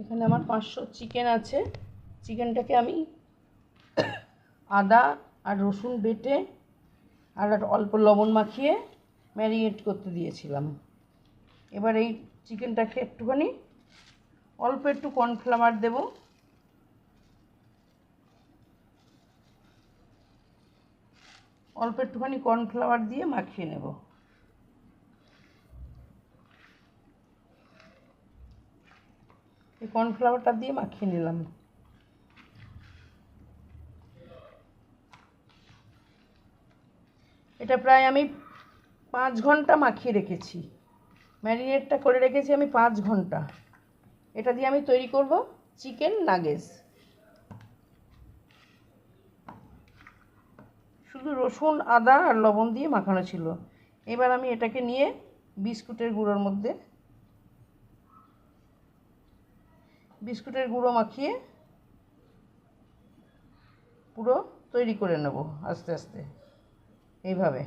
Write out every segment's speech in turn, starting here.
এখানে আমার পাঁচশো চিকেন আছে। চিকেনটাকে আমি আদা আর রসুন বেটে আর একটা অল্প লবণ মাখিয়ে ম্যারিনেট করতে দিয়েছিলাম। এবার এই চিকেনটাকে একটুখানি অল্প একটু কর্নফ্লাওয়ার দেবো। অল্প একটুখানি কর্নফ্লাওয়ার দিয়ে মাখিয়ে নেব। এই কর্নফ্লাওয়ারটা দিয়ে মাখিয়ে নিলাম। এটা প্রায় আমি পাঁচ ঘণ্টা মাখিয়ে রেখেছি। ম্যারিনেটটা করে রেখেছি আমি পাঁচ ঘণ্টা। এটা দিয়ে আমি তৈরি করব চিকেন নাগেটস শুধু রসুন, আদা আর লবণ দিয়ে মাখানো ছিল। এবার আমি এটাকে নিয়ে বিস্কুটের গুঁড়োর মধ্যে বিস্কুটের গুঁড়ো মাখিয়ে পুরো তৈরি করে নেব আস্তে আস্তে, এইভাবে।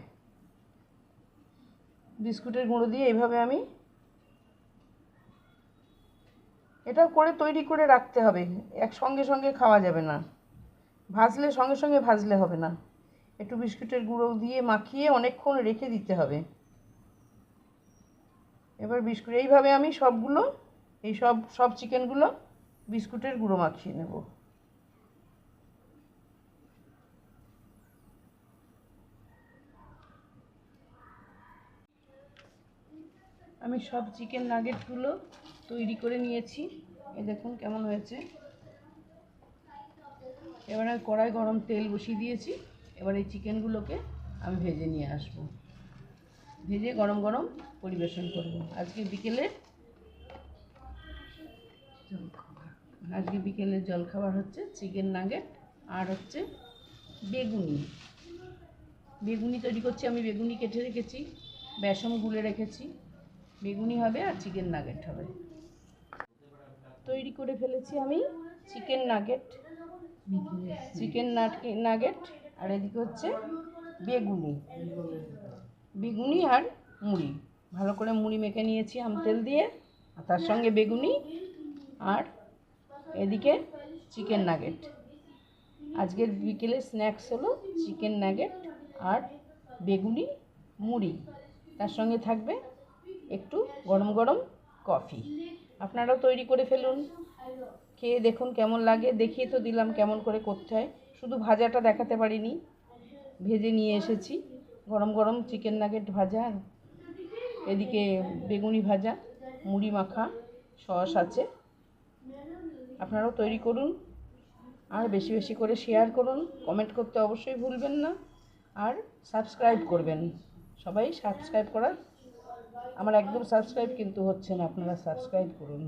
বিস্কুটের গুঁড়ো দিয়ে এইভাবে আমি এটাও করে তৈরি করে রাখতে হবে, এক সঙ্গে সঙ্গে খাওয়া যাবে না। ভাজলে সঙ্গে সঙ্গে ভাজলে হবে না। একটু বিস্কুটের গুঁড়ো দিয়ে মাখিয়ে অনেকক্ষণ রেখে দিতে হবে। এবার বিস্কুট, এইভাবে আমি সবগুলো, এই সব সব চিকেনগুলো বিস্কুটের গুঁড়ো মাখিয়ে নেব। আমি সব চিকেন নাগেটগুলো তৈরি করে নিয়েছি। এই দেখুন কেমন হয়েছে। এবারে কড়াই গরম তেল বসিয়ে দিয়েছি। এবার এই চিকেনগুলোকে আমি ভেজে নিয়ে আসব। ভেজে গরম গরম পরিবেশন করব। আজকে বিকেলে আজকে বিকেলের জলখাবার হচ্ছে চিকেন নাগেট আর হচ্ছে বেগুনি। বেগুনি তৈরি করছি, আমি বেগুনি কেটে রেখেছি, বেসন গুলে রেখেছি। বেগুনি হবে আর চিকেন নাগেট হবে। তৈরি করে ফেলেছি আমি চিকেন নাগেট চিকেন নাগেট আর এদিকে হচ্ছে বেগুনি। বেগুনি আর মুড়ি। ভালো করে মুড়ি মেখে নিয়েছি, আম তেল দিয়ে, আর তার সঙ্গে বেগুনি আর এদিকে চিকেন নাগেট আজকের বিকেলে স্ন্যাক্স হলো চিকেন নাগেট আর বেগুনি, মুড়ি। তার সঙ্গে থাকবে একটু গরম গরম কফি আপনারাও তৈরি করে ফেলুন। খেয়ে দেখুন কেমন লাগে। দেখিয়ে তো দিলাম কেমন করে করতে হয়। শুধু ভাজাটা দেখাতে পারিনি। ভেজে নিয়ে এসেছি। গরম গরম চিকেন নাগেট ভাজা। এদিকে বেগুনি ভাজা, মুড়ি মাখা, সস আছে। আপনারাও তৈরি করুন। আর বেশি বেশি করে শেয়ার করুন। কমেন্ট করতে অবশ্যই ভুলবেন না। আর সাবস্ক্রাইব করবেন। সবাই সাবস্ক্রাইব করার আমার একদম সাবস্ক্রাইব কিন্তু হচ্ছে না। আপনারা সাবস্ক্রাইব করুন।